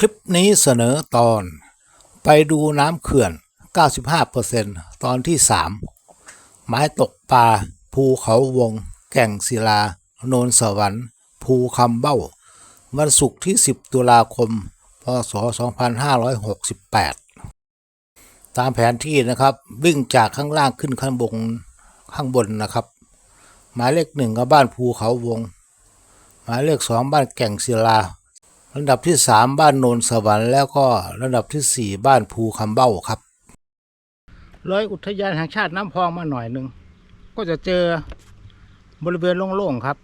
คลิปนี้เสนอตอน ไปดูน้ำเขื่อน 95%ตอนที่ 3 ไม้ตกปลา ภูเขาวง แก่งศิลา โนนสวรรค์ ภูคำเบ้า วันศุกร์ที่ 10 ตุลาคม พศ 2568 ตามแผนที่นะครับ วิ่งจากข้างล่างขึ้นข้างบนข้างบนนะครับ หมายเลขหนึ่งก็บ้านภูเขาวง หมายเลขสองบ้านแก่งศิลา ลำดับที่สามบ้านโนนสวรรค์แล้วก็ลำดับที่สี่บ้านภูคำเบ้าครับเลยอุทยานแห่งชาติน้ำพองมาหน่อยหนึ่งก็จะเจอบริเวณโล่งๆครับ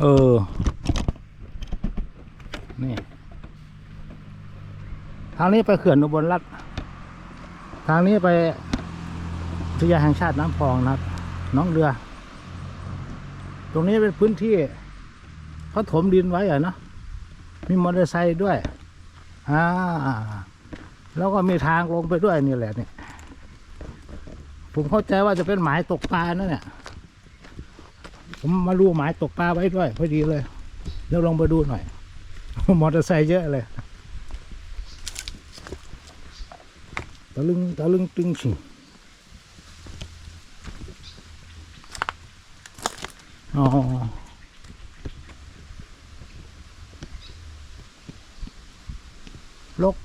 เออ นี่ ทางนี้ไปเขื่อนอุบลรัฐทางนี้ไปอุทยานแห่งชาติน้ำพองนะครับน้องเรือ ตรงนี้เป็นพื้นที่เขาถมดินไว้อะเนาะ มีมอเตอร์ไซค์ด้วย อ่า แล้วก็มีทางลงไปด้วยนี่แหละเนี่ยผมเข้าใจว่าจะเป็นหมายตกปลานะเนี่ย ผมมาดูหมายตกปลาไว้ด้วยพอดีเลย เดี๋ยวลองไปดูหน่อย มอเตอร์ไซค์เยอะเลย ตะลึงตะลึงตึงชิงอ๋อ ลก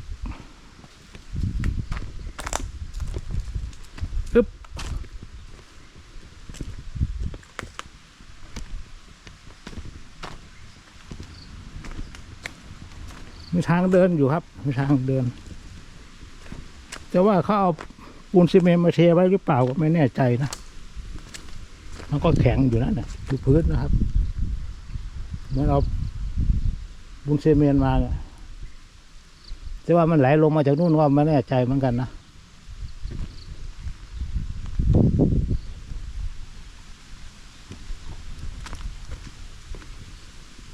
ปึ๊บมีทางเดินอยู่ครับ มีทางเดิน แต่ว่าเขาเอาปูนซีเมนต์มาเทไว้หรือเปล่าก็ไม่แน่ใจนะ มันก็แข็งอยู่นั่นนะอยู่พื้นนะครับ เหมือนเอาปูนซีเมนต์มาเนี่ย แต่ว่ามันไหลลงมาจากนู่นว่าไม่แน่ใจเหมือนกันนะ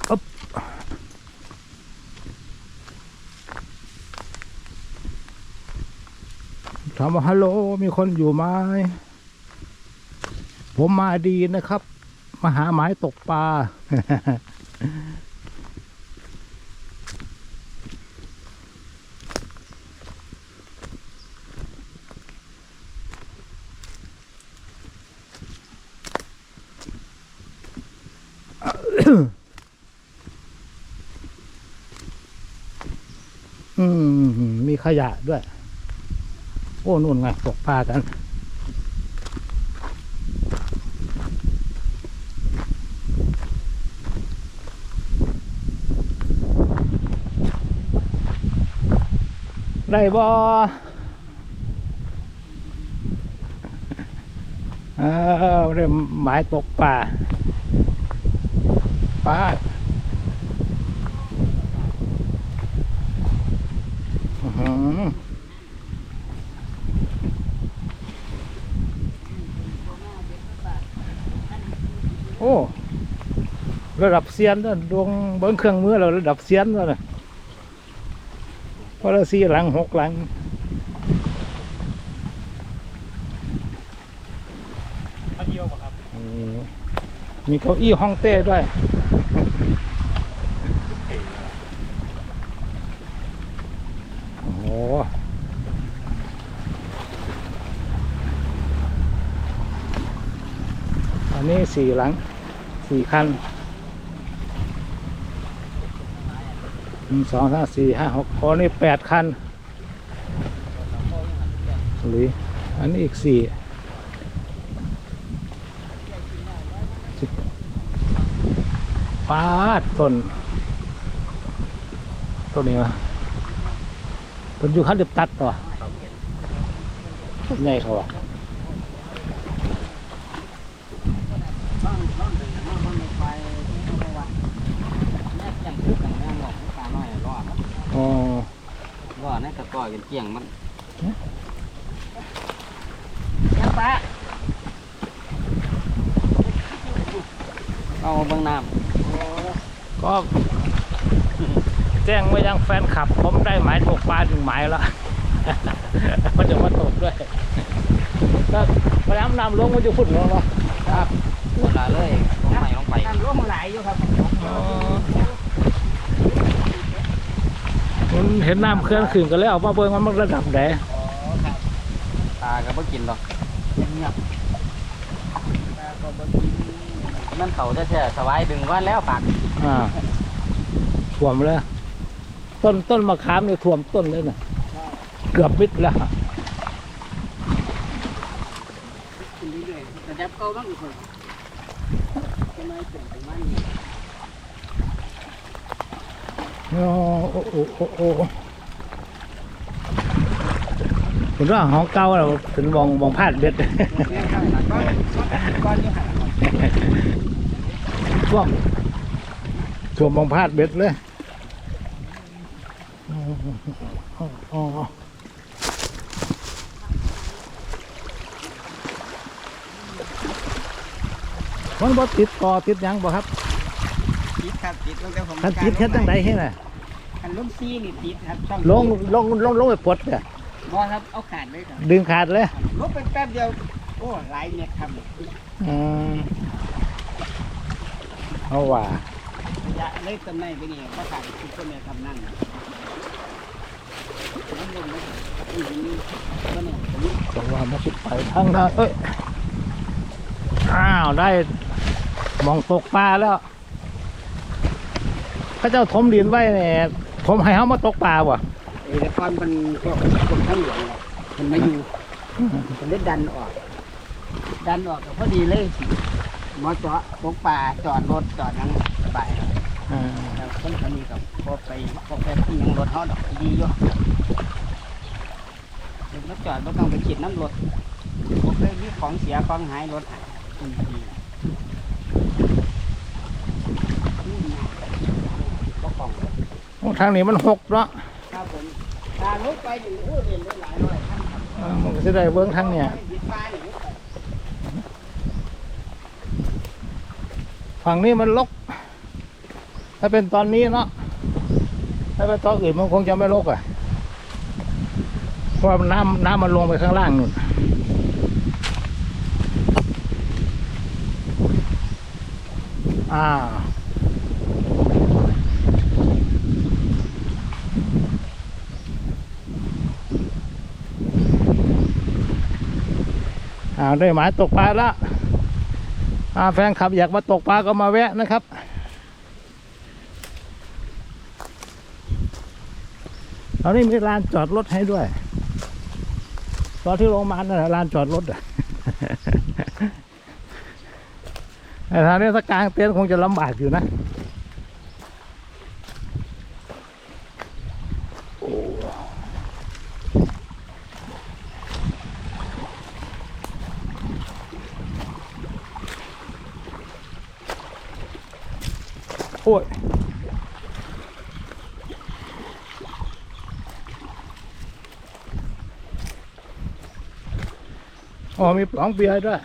อ๊บถามว่าฮัลโหลมีคนอยู่ไหมผมมาดีนะครับ มาหาหมายตกปลา อืม มี ขยะด้วย โอ้นู่นไงตกปลากัน ได้บ่เออเริ่มหมายตกปลาปลาอื้อหือโอ้ ระดับเซียนด้วยดวงเบิ้งเครื่องมือเราระดับเซียนด้วยนะพอเราสี่หลังหกหลังอืมมีเก้าอี้ห้องเต้ด้วยโอ้โหอันนี้สี่หลังสี่คัน นึ่งสองสามสี่ห้าหกพอนี่แปดคันหรืออันนี้อีกสี่ปาดต้นต้นนี้วะต้นอยู่ขั้นเดือบตัดต่อต้นใหญ่เขาอะ อ๋อว่าในตะกร้อยเป็นเกี่ยงมันเอาเบิ่งน้ก็ แจ้งไว้ยังแฟนคลับ ผมได้หมายตกปลาถึงหมายแล้ว มันจะมาตกด้วยก็พยายามนำลงมันจะพุ่นลงวะำครับปวดละเลยลงไปลงไป น้ำร่วงไหลอยู่ครับ อ๋อ เห็นน้ำเคลื่อนขึ้นก็เลยเอามาเบิ่งว่ามันระดับไหนอ๋อครับตาก็บ่กินดอกเงียบๆตาก็บ่กินมันเขาแท้ๆสบายดึงว่าแล้วปากอ่าท่วมเลยต้นต้นมะขามเนี่ยท่วมต้นเลยน่ะเกือบมิดแล้วกินเรื่อยๆแต่จับเก่าบ้างอีกคนทำไมเป็นประมาณนี้ โอ้โอ้โอ้โอ้ผมว่าของเก่าแล้วถึงมองมองพลาดเบ็ดช่วงช่วงมองพลาดเบ็ดเลยอ๋อมันบ่ติดต่อติดยังบ่ครับ ครับติดตั้งแต่ผมคันติดเฮ็ดจังไดเฮ็ดน่ะคันลูกซีนี่ติดครับช่องลงลงลงลงไปปลดเนี่ยบ่ครับเอาขาดเลยครับดึงขาดเลยลบไปแป๊บเดียวโอ้หลายเม็ดครับอืมเอาว่าระยะเลยตำแหน่งไปนี่ก็ขาดทุกคนเลยทำนั่นนั่นลงเลยอืมก็เนี่ยผมจังว่ามาสิไปทางนั้นเอ้ยอ้าวได้มองตกปลาแล้ว เขาเจ้าถมดินไว้เนี่ยผมให้เขามาตกปลาว่ะเอเดคอนมันก็กรมทั้งหลวงมันมาอยู่มันได้ดันออก ดันออกก็พอดีเลยหมอจอปกป่าจอดรถจอดนั่งไปอ่าแล้วคนคนนี้กับพอไปพอไปที่ยังรถเขาดอกดีอยู่เดี๋ยวมาจอดไม่ต้องไปขีดน้ำรถพวกเรื่องของเสียของหายรถหายอืมดีนี่ไงก็ของ โอ้ ทางนี้มันหกเนาะครับผมทางรถไปอยู่โอ้เรียนได้หลายร้อยท่านครับอ่ามันก็จะได้เบิ้งทางเนี่ยยึดป้ายหนูฝั่งนี้มันลก ถ้าเป็นตอนนี้เนาะถ้าเป็นตอนอื่นมันคงจะไม่ลกอะเพราะว่าน้ำน้ำมันลงไปข้างล่างนู่นอ่า ได้หมายตกปลาแล้วอาแฟนคลับอยากมาตกปลาก็มาแวะนะครับตอนนี้มีลานจอดรถให้ด้วย ตอนที่ลงมานั่นแหละลานจอดรถอะแต่ทางนี้ถ้ากลางเต็นท์คงจะลำบากอยู่นะ โอ้ย อ๋อมีปล่องเบียร์ด้วย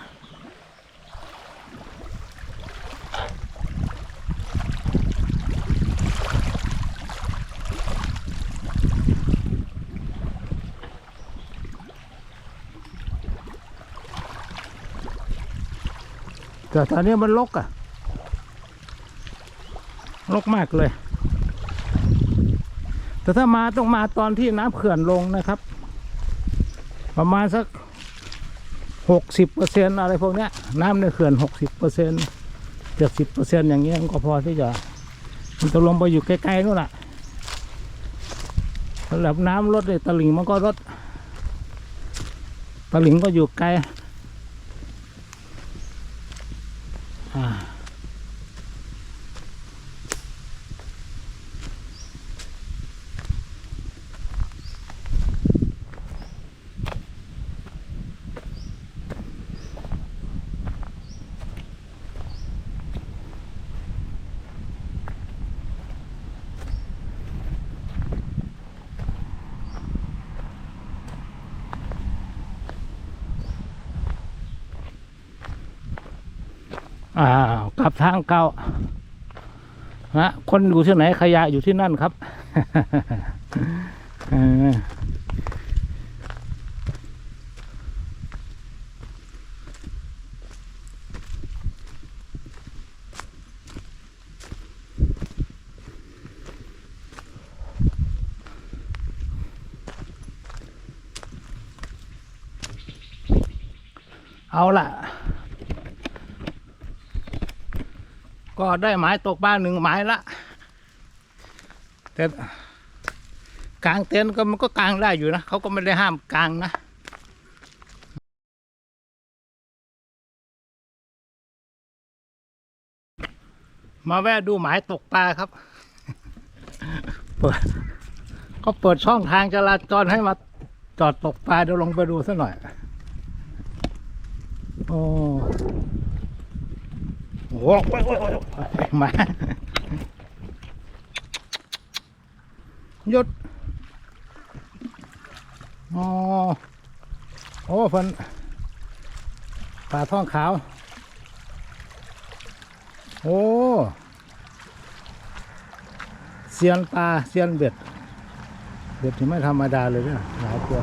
แต่ตอนนี้มันลกอะลกมากเลย แต่ถ้ามาต้องมาตอนที่น้ำเขื่อนลงนะครับ ประมาณสัก หกสิบเปอร์เซ็นอะไรพวกนี้น้ำในเขื่อนหกสิบเปอร์เซ็นเจ็ดสิบเปอร์เซ็นอย่างเงี้ยก็พอที่จะมันจะลงไปอยู่ใกลๆนู่นแหละระดับน้ำลดเลยตลิ่งมันก็ลดตลิ่งก็อยู่ไกลอ่า กลับทางเก่านะคนอยู่ที่ไหนขยะอยู่ที่นั่นครับเอาล่ะ ก็ได้หมายตกปลาหนึ่งหมายละ แต่กลางเต็นท์ก็มันก็กลางได้อยู่นะเขาก็ไม่ได้ห้ามกลางนะมาแวะดูหมายตกปลาครับ เปิด ก็เปิดช่องทางจราจรให้มาจอดตกปลาเดี๋ยวลงไปดูสักหน่อย โอ้ โอ้ยโอ้ยโอ้ยมา หยุดอ๋อโอ้เพันปลาท่องขาว โอ้เซียนปลาเซียนเบ็ด เบ็ดที่ไม่ธรรมดาเลยเนี่ยหลายตัว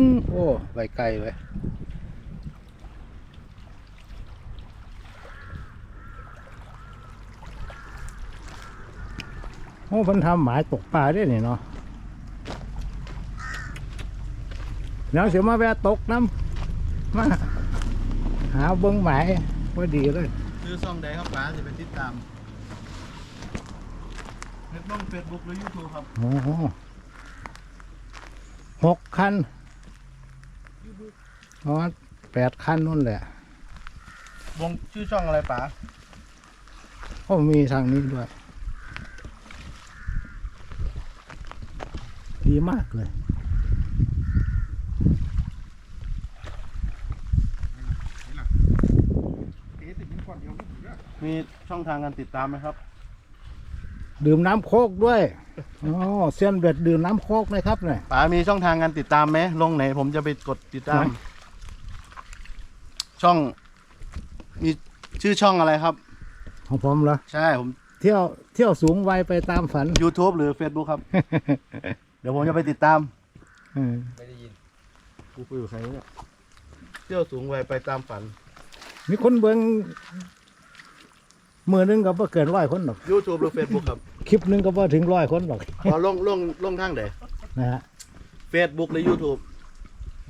งโอ้ไปไกลเลยโอ้เพิ่นทำหมายตกปลาได้นี่เนาะเดี๋ยวเสียมาแวะตกน้ำมาหาเบิ้งหมายว่าดีเลยซื้อซ่องใดครับป๋าจะไปติดตามเฟซบุ๊กเฟซบุ๊กหรือยูทูบครับโอ้โหหกคัน อ๋อแปดคันนู่นแหละ วงชื่อช่องอะไรป๋าก็มีทางนี้ด้วย ดีมากเลย มีช่องทางการติดตามไหมครับ ดื่มน้ำโคกด้วย อ๋อเซียนเบ็ดดื่มน้ำโคกไหมครับเนี่ยป๋ามีช่องทางการติดตามไหมลงไหนผมจะไปกดติดตาม ไหน ช่อง มีชื่อช่องอะไรครับ ของผมเหรอใช่ผม เที่ยวเที่ยวสูงวัยไปตามฝัน YouTube หรือ Facebook ครับ เดี๋ยวผมจะไปติดตาม เออกูไปอยู่ใครเนี่ยเที่ยวสูงวัยไปตามฝัน มีคนเบิงมือหนึงก็บ่เกินร้อยคนหรอก YouTube หรือ Facebook ครับคลิปหนึงก็บ่ถึงร้อยคนหรอกพอลงลงลงทางไหน นะฮะ Facebook หรือ YouTube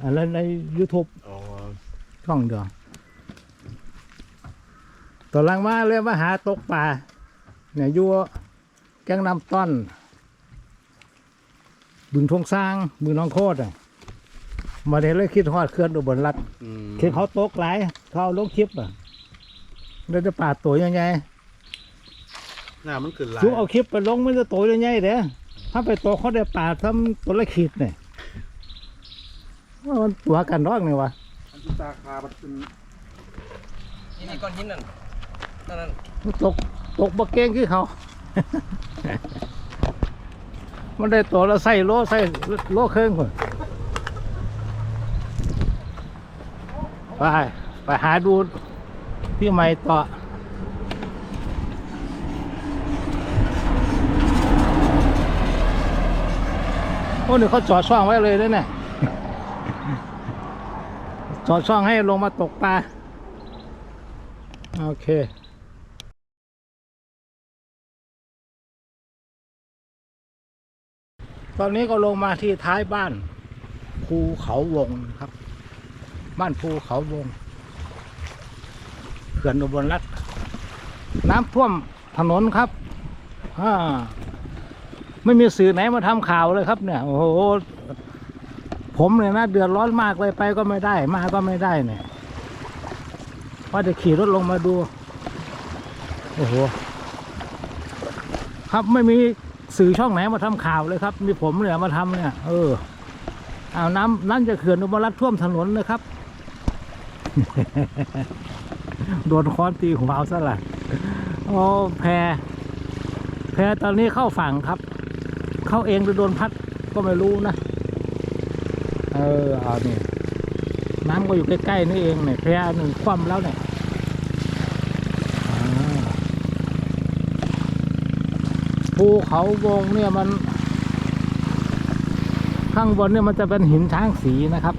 อะไรใน YouTube อ๋อ ช่องเดียวตอนหลังมาเลยมาหาตกปลาเนี่ยอยู่แกงน้ำต้อน บึงทงสร้าง บึงน้องโคตรอะมาเดี๋ยวเลยคิดฮอดเคลื่อนอุบลรัฐอืมคือเขาตกหลาย เขาเอาลงคลิปอะแล้วจะปาดตัวยังไงหน้ามันขึ้นหลายชูเอาคลิปไปลงมันจะตัวยังไงเด้อถ้าไปตกเขาได้ปาดทำตัวละขีดเนี่ยว่ามันตัวกันรอกเนี่ยวะ ตาคาบัดเป็นนี่นี่ก้อนหินนั่นนั่นนั่นมันตกตกบกเก้งคือเขา มันได้ตัวละใส่โลใส่โลเครื่องคนไป ไปหาดูที่ใหม่ต่อโอ้นี่เขาจอดช่องไว้เลยนะเนี่ย จอดช่องให้ลงมาตกปลา โอเคตอนนี้ก็ลงมาที่ท้ายบ้านภูเขาวงครับ บ้านภูเขาวงเขื่อนอุบลรัฐน้ำท่วมถนนครับไม่มีสื่อไหนมาทำข่าวเลยครับเนี่ย โอ้โห ผมเนี่ยนะเดือดร้อนมากเลยไปก็ไม่ได้ มาก็ไม่ได้เนี่ยว่าจะขี่รถลงมาดู โอ้โห ครับไม่มีสื่อช่องไหนมาทำข่าวเลยครับ มีผมเนี่ยมาทำเนี่ย เออเอาน้ำนั่นจะเขื่อนอุบลรัฐท่วมถนนเลยครับ โดนค้อนตีหัวเอาซะละโอ้แพแพตอนนี้เข้าฝั่งครับ เข้าเองหรือโดนพัดก็ไม่รู้นะ เออเอานี่น้ำก็อยู่ใกล้ๆนี่เองเนี่ยแพหนึ่งคว่ำแล้วเนี่ยภูเขาวงเนี่ยมัน ข้างบนเนี่ยมันจะเป็นหินช้างสีนะครับ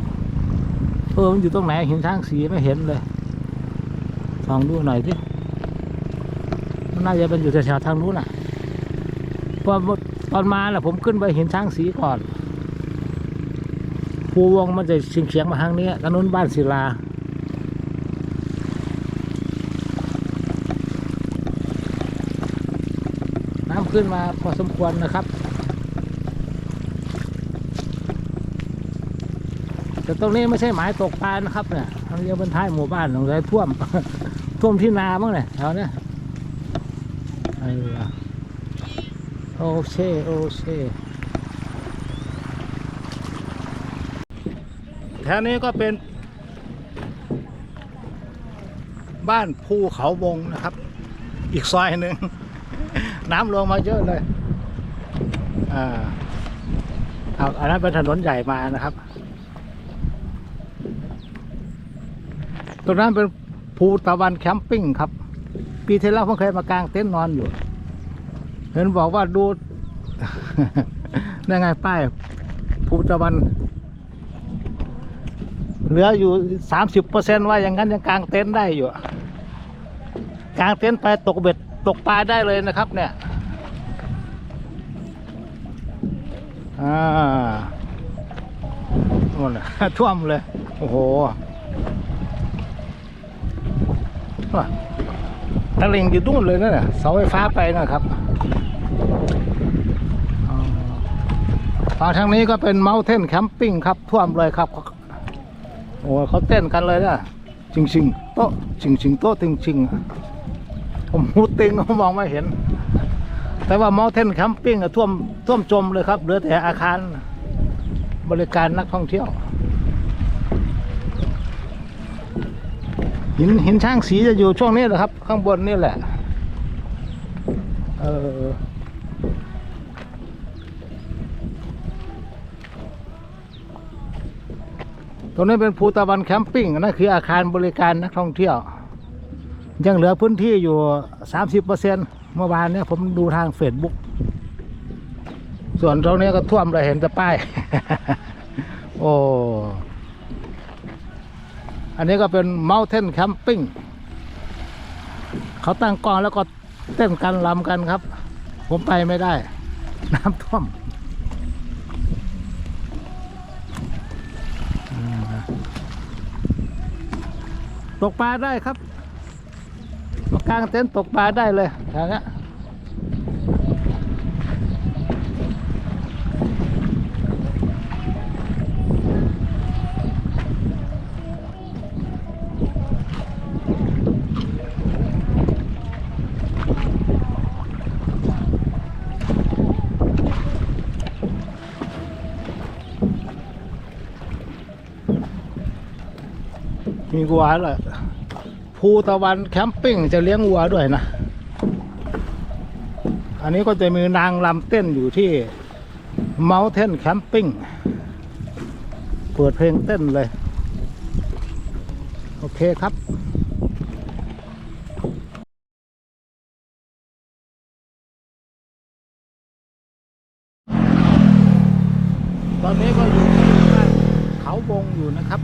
เออมันอยู่ตรงไหนหินช้างสีไม่เห็นเลยลองดูหน่อยสิมันน่าจะเป็นอยู่แถวๆทางนู้นน่ะพราะตอนมาน่ะผมขึ้นไปเห็นช้างสีก่อน ภูวงมันจะเฉียงเฉียงมาทางนี้ทางนู้นบ้านศิลา น้ำขึ้นมาพอสมควรนะครับ แต่ตรงนี้ไม่ใช่หมายตกปลานะครับเนี่ยทางเรียกเป็นท้ายหมู่บ้านตรงไหนท่วม ท่วมที่นาบ้างเนี่ยแถวเนี้ยไอ้ล่ะโอเช่โอเช่ แถวนี้ก็เป็น บ้านภูเขาวงนะครับ อีกซอยหนึ่ง น้ำลงมาเยอะเลย อ่าเอาอันนั้นเป็นถนนใหญ่มานะครับ ตรงนั้นเป็นภูตะวันแคมปิ้งครับ ปีที่แล้วผมเคยมากางเต็นท์นอนอยู่ เห็นบอกว่าดูนั่นไงป้ายภูตะวัน ลืออยู่สามสิบเปอร์เซ็นว่าอย่างนั้นยังกางเต็นท์ได้อยู่กางเต็นท์ไปตกเบ็ดตกปลาได้เลยนะครับ เนี่ยอ่าหมดเลยท่วมเลย โอ้โหว่ะตะลิงอยู่นู่นเลยนะเนี่ยเสาไฟฟ้าไปนะครับฝั่งทางนี้ก็เป็นเมาเทนแคมปิ้งครับท่วมเลยครับ โอ้เขาเต้นกันเลยนะชิงชิงๆโต๊ะชิงชิงๆโต๊ะติงชิงๆผมหูติงผมมองไม่เห็น แต่ว่าเมาเทนแคมปิ้งท่วมท่วมจมเลยครับเหลือแต่อาคาร บริการนักท่องเที่ยว หินหินช่างสีจะอยู่ช่วงนี้แหละครับ ข้างบนนี่แหละ เออ ตรงนี้เป็นภูตะวันแคมปิ้งนั่นคืออาคารบริการนักท่องเที่ยว ยังเหลือพื้นที่อยู่ 30%เมื่อวานเนี่ยผมดูทางเฟซบุ๊กส่วนตรงนี้ก็ท่วมเลยเห็นแต่ป้าย โอ้ อันนี้ก็เป็น Mountain Camping เขาตั้งกองแล้วก็เต้นกันลำกันครับ ผมไปไม่ได้ น้ำท่วม ตกปลาได้ครับมากางเต็นท์ตกปลาได้เลยแถวนี้มีกวัวเลย ภูตะวันแคมปิ้งจะเลี้ยงวัวด้วยนะ อันนี้ก็จะมีนางลำเต้นอยู่ที่เมาเทนแคมปิ้งเปิดเพลงเต้นเลย โอเคครับ ตอนนี้ก็อยู่ที่บ้านเขาบงอยู่นะครับ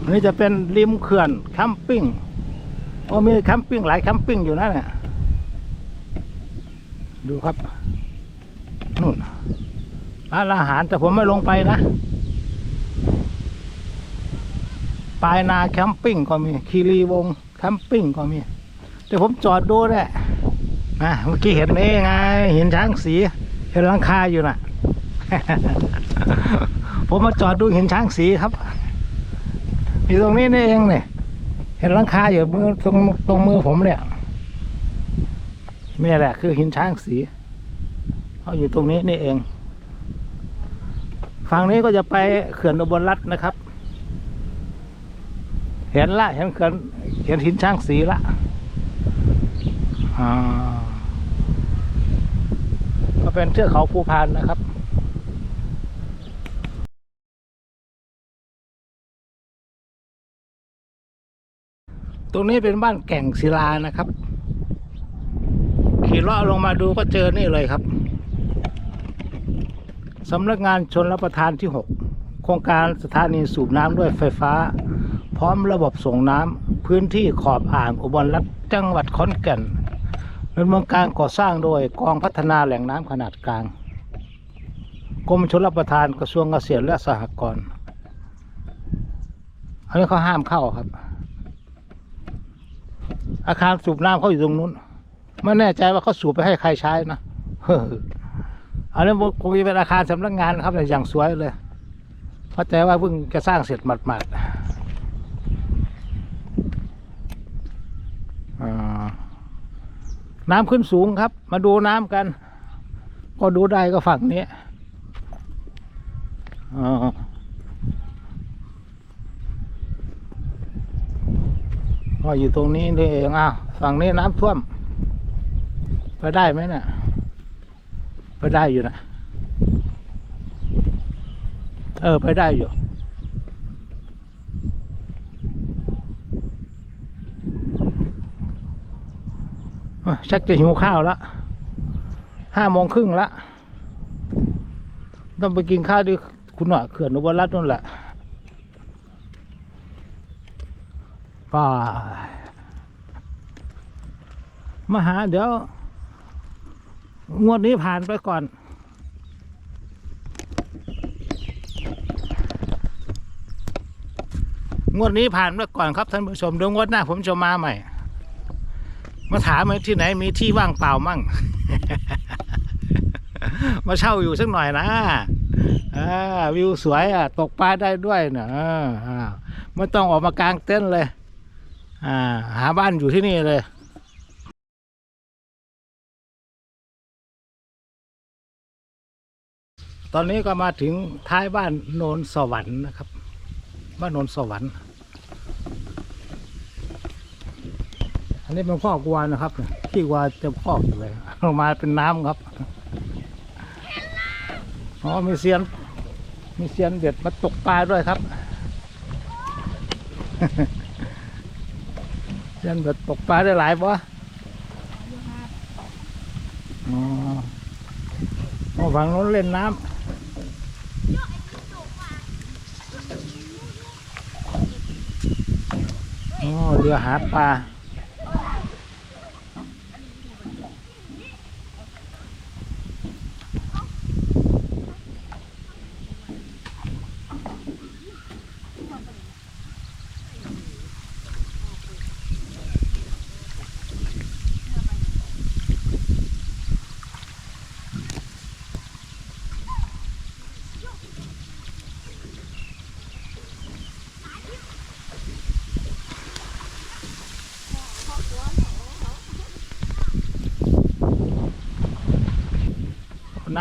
อั นี้จะเป็นริมเขื่อนแคมปิ้งโอ้มีแคมปิ้งหลายแคมปิ้งอยู่นะเนี่ยดูครับนู่นร้านอาหารแต่ผมไม่ลงไปนะปลายนาแคมปิ้งก็มีคีรีวงแคมปิ้งก็มี แต่ผมจอดดูแหละนะเมื่อกี้เห็นนี่ไง เห็นช้างสี เห็นลังคาอยู่น่ะ ผมมาจอดดูเห็นช้างสีครับ อยู่ตรงนี้นี่เองเนี่ยเห็นหลังคาอยู่มือตรงตรงมือผมเนี่ยนี่แหละคือหินช้างสีเขาอยู่ตรงนี้นี่เอง ฝั่งนี้ก็จะไปเขื่อนอุบลรัตน์นะครับ เห็นละเห็นเขื่อนเห็นหินช้างสีละอ่าก็เป็นเทือกเขาภูพานนะครับ ตรงนี้เป็นบ้านแก่งศิลานะครับ ขี่เลาะลงมาดูก็เจอนี่เลยครับสำนักงานชนรับประทานที่ 6 โครงการสถานีสูบน้ำด้วยไฟฟ้า พร้อมระบบส่งน้ำพื้นที่ขอบอ่างอุบลรัฐจังหวัดขอนแก่นดำเนินการก่อสร้างโดยกองพัฒนาแหล่งน้ำขนาดกลางกรมชลประทานกระทรวงเกษตรและสหกรณ์อันนี้เขาห้ามเข้าครับ อาคารสูบน้ำเขาอยู่ตรงนู้น ไม่แน่ใจว่าเขาสูบไปให้ใครใช้นะอันนี้คงจะเป็นอาคารสำนักงานครับอย่างสวยเลยเพราะแต่ว่าเพิ่งจะสร้างเสร็จหมาดๆน้ำขึ้นสูงครับ มาดูน้ำกัน ก็ดูได้ก็ฝั่งนี้อ่า ก็อยู่ตรงนี้นี่เองอ้าวฝั่งนี้น้ำท่วม ไปได้ไหมเนี่ยไปได้อยู่นะเออไปได้อยู่เชักจะหิวข้าวแล้วห้าโมงครึ่งละต้องไปกินข้าวที่คุณหน่อยเขื่อนอุบลรัตน์นู่นแหละ ป่ามาหาเดี๋ยว งวดนี้ผ่านไปก่อน งวดนี้ผ่านไปก่อนครับท่านผู้ชมเดี๋ยวงวดหน้าผมจะมาใหม่ มาถามว่าที่ไหนมีที่ว่างเปล่ามั่ง มาเช่าอยู่สักหน่อยนะวิวสวยอะ ตกปลาได้ด้วยเนะไม่ต้องออกมากลางเต็นเลย อ่า หาบ้านอยู่ที่นี่เลยตอนนี้ก็มาถึงท้ายบ้านโนนสวรรค์นะครับ บ้านโนนสวรรค์ อันนี้เป็นข้อกวานนะครับขี้กวานจะพอกอยู่เลยลงมาเป็นน้ำครับอ๋อมีเซียน มีเซียนเด็ดมาตกปลาด้วยครับ ยนเด็ดตกปลาได้หลายปะอ๋ออ๋อฝั่งโน้นเล่นน้ำอ๋อเรือหาปลา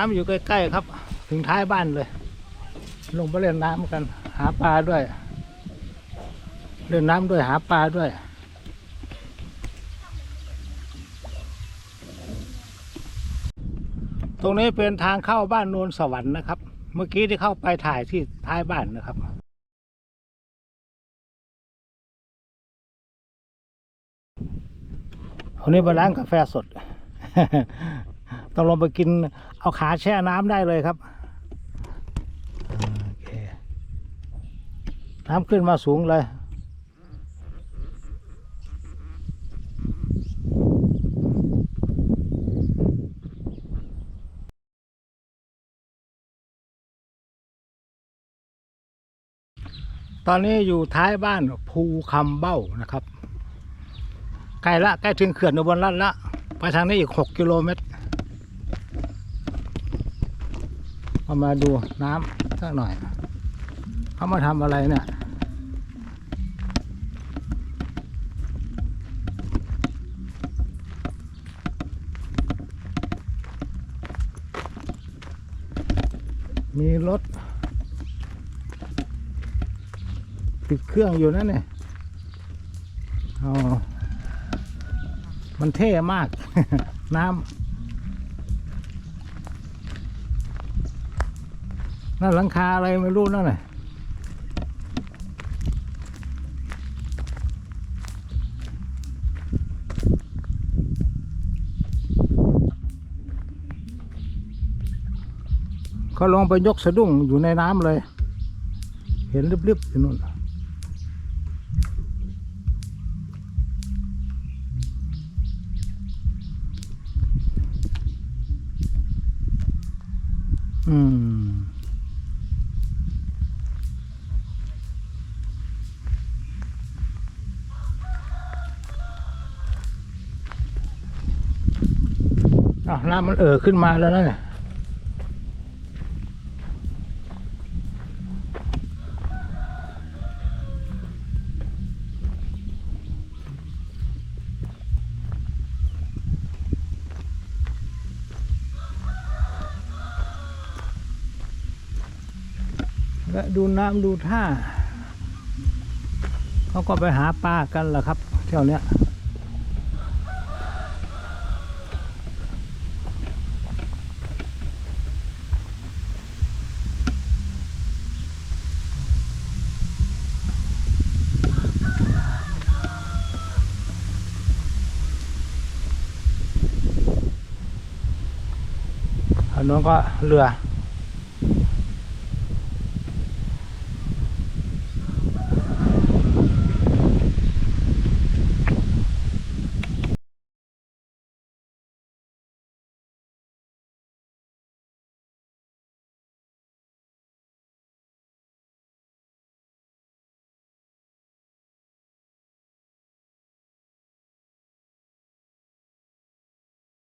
น้ำอยู่ใกล้ๆครับ ถึงท้ายบ้านเลย ลงไปเล่นน้ำกัน หาปลาด้วย เล่นน้ำด้วยหาปลาด้วยตรงนี้เป็นทางเข้าบ้านโนนสวรรค์นะครับ เมื่อกี้ที่เข้าไปถ่ายที่ท้ายบ้านนะครับ วันนี้มาร้านกาแฟสด ต้องลงไปกินเอาขาแช่น้ำได้เลยครับน้ำขึ้นมาสูงเลยตอนนี้อยู่ท้ายบ้านภูคำเบ้านะครับ ใกล้ละใกล้ถึงเขื่อนอุบลรัตน์ละ ไปทางนี้อีกหกกิโลเมตร เอามาดูน้ำสักหน่อยเขามาทำอะไรเนี่ยมีรถติดเครื่องอยู่นั่นเนี่ยอ๋อมันเท่มาก น้ำ นั่นหลังคาอะไรไม่รู้นั่นน่เขาลองไปยกสะดุ้งอยู่ในน้ำเลย เห็นริบๆอยู่นู่นอืม อ้าวน้ำมันเอ่อขึ้นมาแล้วนะเนี่ยและดูน้ำดูท่า เขาก็ไปหาปลากันแหละครับเที่ยวเนี้ย นู้นก็เรือ